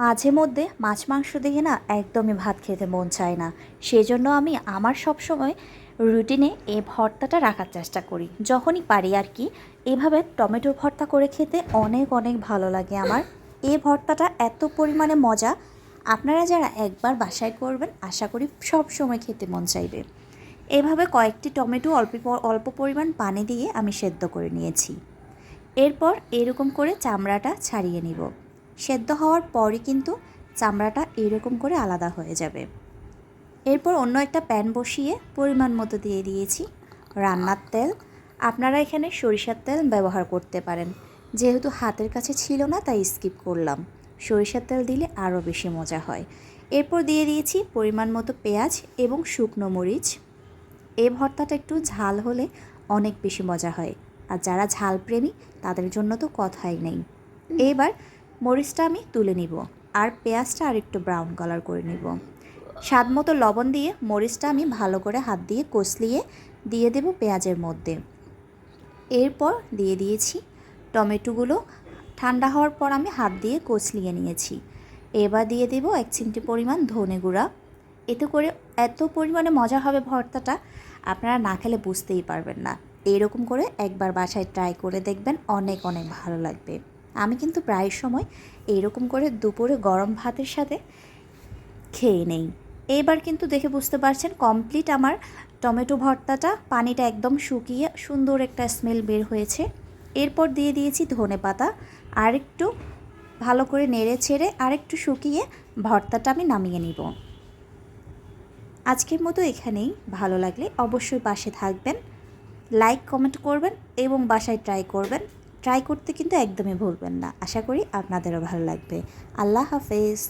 মাঝে মধ্যে মাছ মাংস দেখে না একদমই ভাত খেতে মন চায় না। সেজন্য আমি আমার সব সময় রুটিনে এ ভর্তাটা রাখার চেষ্টা করি। যখনই পারি আর কি, এভাবে টমেটো ভর্তা করে খেতে অনেক অনেক ভালো লাগে আমার। এই ভর্তাটা এত পরিমাণে মজা। আপনারা যারা একবার বাসায় করবেন, আশা করি সব সময় খেতে মন চাইবে। এভাবে কয়েকটি টমেটো অল্প অল্প পরিমাণ পানি দিয়ে আমি সেদ্ধ করে নিয়েছি। এরপর এরকম করে চামড়াটা ছাড়িয়ে নিব। সেদ্ধ হওয়ার পরই কিন্তু চামড়াটা এরকম করে আলাদা হয়ে যাবে। এরপর অন্য একটা প্যান বসিয়ে পরিমাণ মতো দিয়ে দিয়েছি রান্নার তেল। আপনারা এখানে সরিষার তেল ব্যবহার করতে পারেন। যেহেতু হাতের কাছে ছিল না তাই স্কিপ করলাম। সরিষার তেল দিলে আরও বেশি মজা হয়। এরপর দিয়ে দিয়েছি পরিমাণ মতো পেঁয়াজ এবং শুকনো মরিচ। এই ভর্তাটা একটু ঝাল হলে অনেক বেশি মজা হয়। আর যারা ঝাল প্রেমী তাদের জন্য তো কথাই নেই। এবার মরিচটা আমি তুলে নিব আর পেঁয়াজটা আর একটু ব্রাউন কালার করে নিব। স্বাদ মতো লবণ দিয়ে মরিচটা আমি ভালো করে হাত দিয়ে কষলিয়ে দিয়ে দেব পেঁয়াজের মধ্যে। এরপর দিয়ে দিয়েছি টমেটোগুলো। ঠান্ডা হওয়ার পর আমি হাত দিয়ে কচলিয়ে নিয়েছি। এবার দিয়ে দেব এক চিমটি পরিমাণ ধনে গুঁড়া। এতে করে এত পরিমাণে মজা হবে ভর্তাটা, আপনারা না খেলে বুঝতেই পারবেন না। এরকম করে একবার বাসায় ট্রাই করে দেখবেন, অনেক অনেক ভালো লাগবে। আমি কিন্তু প্রায় সময় এইরকম করে দুপুরে গরম ভাতের সাথে খেয়ে নেই। এইবার কিন্তু দেখে বুঝতে পারছেন কমপ্লিট আমার টমেটো ভর্তাটা, পানিটা একদম শুকিয়ে সুন্দর একটা স্মেল বের হয়েছে। এরপর দিয়ে দিয়েছি ধনে পাতা, আর একটু ভালো করে নেড়ে ছেড়ে আর একটু শুকিয়ে ভর্তাটা আমি নামিয়ে নিব। আজকের মতো এখানেই। ভালো লাগলে অবশ্যই পাশে থাকবেন লাইক কমেন্ট করবেন এবং বাসায় ট্রাই করবেন। ট্রাই করতে কিন্তু একদমই ভুলবেন না। আশা করি আপনাদেরও ভালো লাগবে। আল্লাহ হাফেজ।